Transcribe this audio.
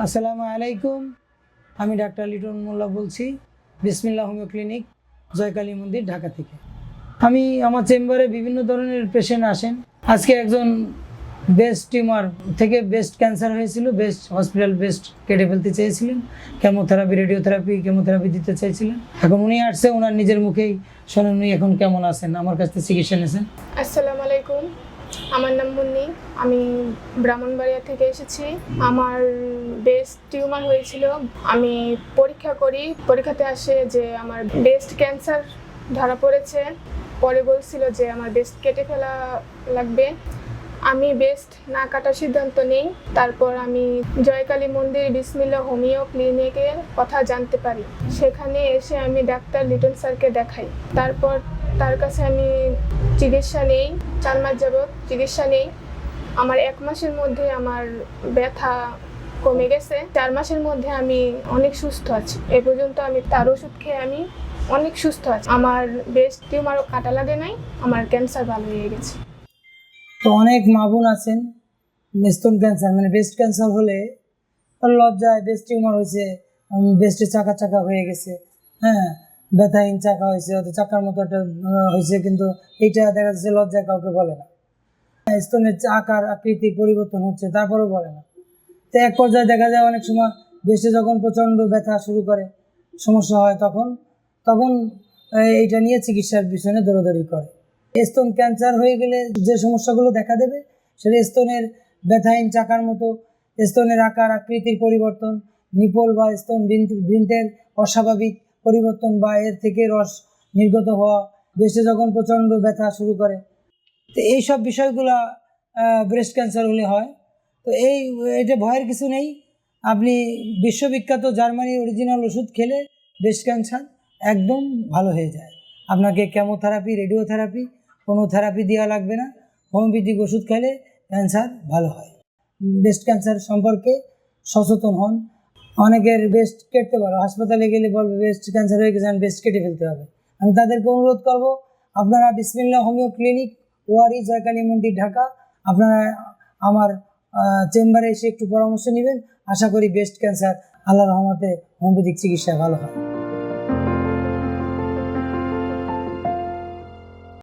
আসসালামু আলাইকুম। আমি ডাক্তার লিটন মোল্লা বলছি বিসমিল্লা হোমিও ক্লিনিক, জয়কালী মন্দির, ঢাকা থেকে। আমি আমার চেম্বারে বিভিন্ন ধরনের পেশেন্ট আসেন। আজকে একজন বেস্ট টিউমার থেকে বেস্ট ক্যান্সার হয়েছিল বেস্ট হসপিটাল বেস্ট কেটে ফেলতে চেয়েছিলেন কেমোথেরাপি রেডিওথেরাপি কেমোথেরাপি দিতে চাইছিলেন। এখন উনি আসছে ওনার নিজের মুখেই শোনেন উনি এখন কেমন আছেন, আমার কাছ থেকে চিকিৎসা নিয়েছেন। আসসালামু আলাইকুম। আমার নাম মুন্নি। আমি ব্রাহ্মণবাড়িয়া থেকে এসেছি। আমার বেস্ট টিউমার হয়েছিল। আমি পরীক্ষা করি। পরীক্ষাতে আসে যে আমার বেস্ট ক্যান্সার ধরা পড়েছে। পরে বলছিল যে আমার বেস্ট কেটে ফেলা লাগবে। আমি বেস্ট না কাটার সিদ্ধান্ত নেই। তারপর আমি জয়কালী মন্দির বিসমিল্লা হোমিও ক্লিনিকের কথা জানতে পারি। সেখানে এসে আমি ডাক্তার লিটন স্যারকে দেখাই। তারপর তার কাছে আমি চিকিৎসা নেই চার মাস যাবৎ চিকিৎসা নেই। আমার এক মাসের মধ্যে আমার ব্যথা কমে গেছে। চার মাসের মধ্যে আমি অনেক সুস্থ আছি। এ পর্যন্ত আমি তার ওষুধ খেয়ে আমি অনেক সুস্থ আছি। আমার বেস্ট টিউমারও কাটা লাগে নাই, আমার ক্যান্সার ভালো হয়ে গেছে। তো অনেক মা বোন আছেন, স্তন ক্যান্সার মানে ব্রেস্ট ক্যান্সার হলে লজ্জায় ব্রেস্ট টিউমার হয়েছে ব্রেস্টে চাকা চাকা হয়ে গেছে। হ্যাঁ ব্যথাহীন চাকা হয়েছে হয়তো চাকার মতো একটা হয়েছে, কিন্তু এইটা দেখা যাচ্ছে লজ্জা কাউকে বলে না। স্তনের আকার, আকৃতি পরিবর্তন হচ্ছে, তারপরেও বলে না। তো এক পর্যায়ে দেখা যায় অনেক সময় ব্রেস্টে যখন প্রচণ্ড ব্যথা শুরু করে, সমস্যা হয় তখন তখন এইটা নিয়ে চিকিৎসার পিছনে দৌড়াদৌড়ি করে। স্তন ক্যান্সার হয়ে গেলে যে সমস্যাগুলো দেখা দেবে, সেটা স্তনের ব্যথাহীন চাকার মতো, স্তনের আকার, আকৃতির পরিবর্তন, নিপল বা স্তন বৃন্ত- বৃন্তের অস্বাভাবিক পরিবর্তন বা এর থেকে রস নির্গত হওয়া বেশে যখন প্রচণ্ড ব্যথা শুরু করে। তো এইসব বিষয়গুলো ব্রেস্ট ক্যান্সার হলে হয়। তো এই, এটা ভয়ের কিছু নেই। আপনি বিশ্ববিখ্যাত জার্মানি অরিজিনাল ওষুধ খেলে ব্রেস্ট ক্যান্সার একদম ভালো হয়ে যায়। আপনাকে কেমোথেরাপি রেডিওথেরাপি কোনো থেরাপি দেওয়া লাগবে না। হোমিওপ্যাথিক ওষুধ খেলে ক্যান্সার ভালো হয়। ব্রেস্ট ক্যান্সার সম্পর্কে সচেতন হন। অনেকের বেস্ট কেটতে পারো হাসপাতালে গেলে বলবে বেস্ট ক্যান্সার হয়ে গেছে বেস্ট কেটে ফেলতে হবে। আমি তাদেরকে অনুরোধ করব, আপনারা বিসমিল্লা হোমিও ক্লিনিক, ওয়ারি, জয়কালী মন্দির, ঢাকা, আপনারা আমার চেম্বারে এসে একটু পরামর্শ নেবেন। আশা করি বেস্ট ক্যান্সার আল্লাহ রহমতে হোমিওপ্যাথিক চিকিৎসা ভালো হয়।